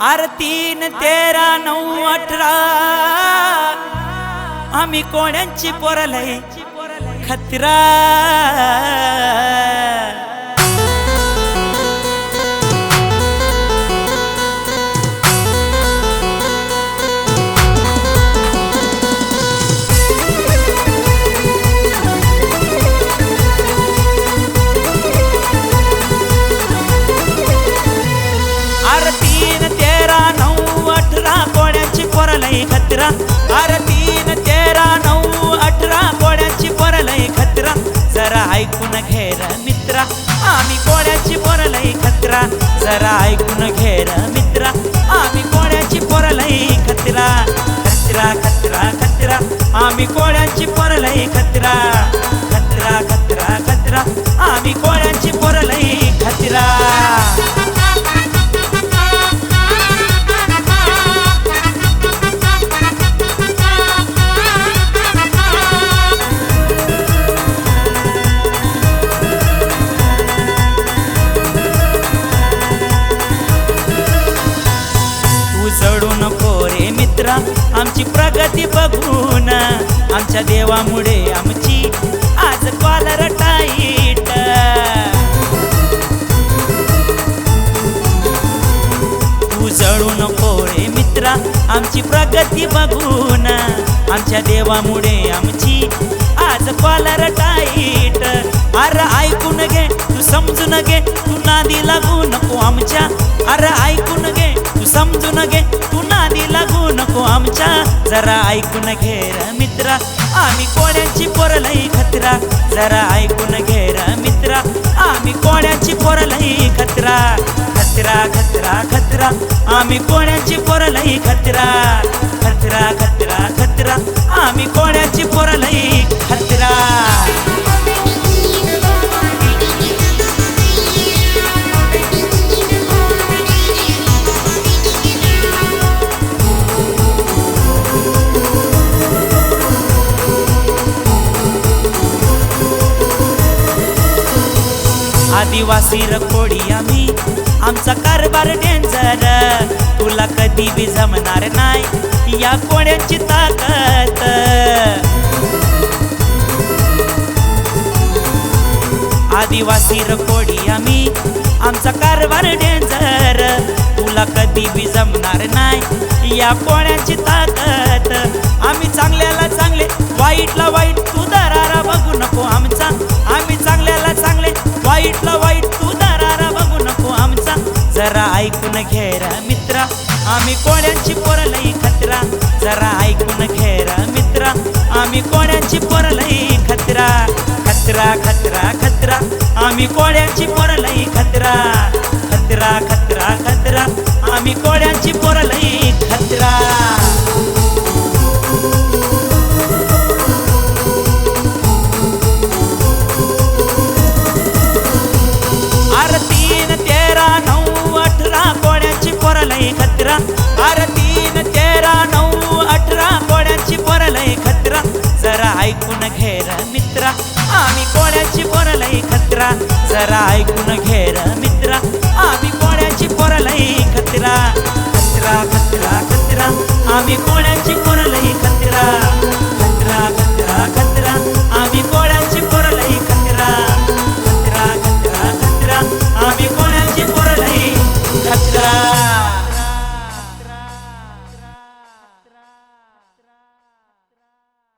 R तीन तेरा नऊ अठरा. आम्ही कोण्यांची पोरलय खतरा. खतरा. आर तीन तेरा नऊ अठरा कोण्याची पोरलय खतरा. जरा ऐकून घेर मित्रा. आम्ही कोण्याची पोरलय खतरा. जरा ऐकून घेर मित्रा. आम्ही कोण्याची पोरलय खतरा. खतरा खतरा खतरा. आम्ही कोण्याची पोरलय खतरा. आमची प्रगती बघून आमच्या देवामुळे आमची आज कॉलर टाईट तू जळू नको रे मित्रा आमची प्रगती बघून आमच्या देवामुळे आमची आज जरा ऐकून घे र मित्रा. आम्ही कोण्याची पोरलई खतरा. जरा ऐकून घे मित्रा. आम्ही कोण्याची पोरलई खतरा. खतरा खतरा खतरा. आम्ही कोण्याची पोरलई खतरा. खतरा आदिवासी रकोडी आम्ही. आमचा कारभार डेंजर तुला कधी बी जमणार नाही. या कोण्याची ताकद. आदिवासी रकोडी आम्ही. आमचा कारभार डेंजर तुला कधी बी जमणार नाही. या कोण्याची ताकद. आम्ही चांगल्याला चांगले वाईटला वाईट जरा ऐकून घेरा मित्रा. आम्ही कोण्यांची पोरलई खतरा. जरा ऐकून घेरा मित्रा. आम्ही कोण्यांची पोरलई खतरा. खतरा खतरा खतरा. आम्ही कोड्यांची पोरलई खतरा. खतरा खतरा खतरा. आम्ही कोड्यांची पोरलई खतरा. अरे तीन तेरा नऊ खतरा. अरे तीन तेरा नऊ अठरा कोण्याची पोरलय खतरा. जरा ऐकून घेर मित्रा. आम्ही कोण्याची पोरलय खतरा. जरा ऐकून घेर मित्रा.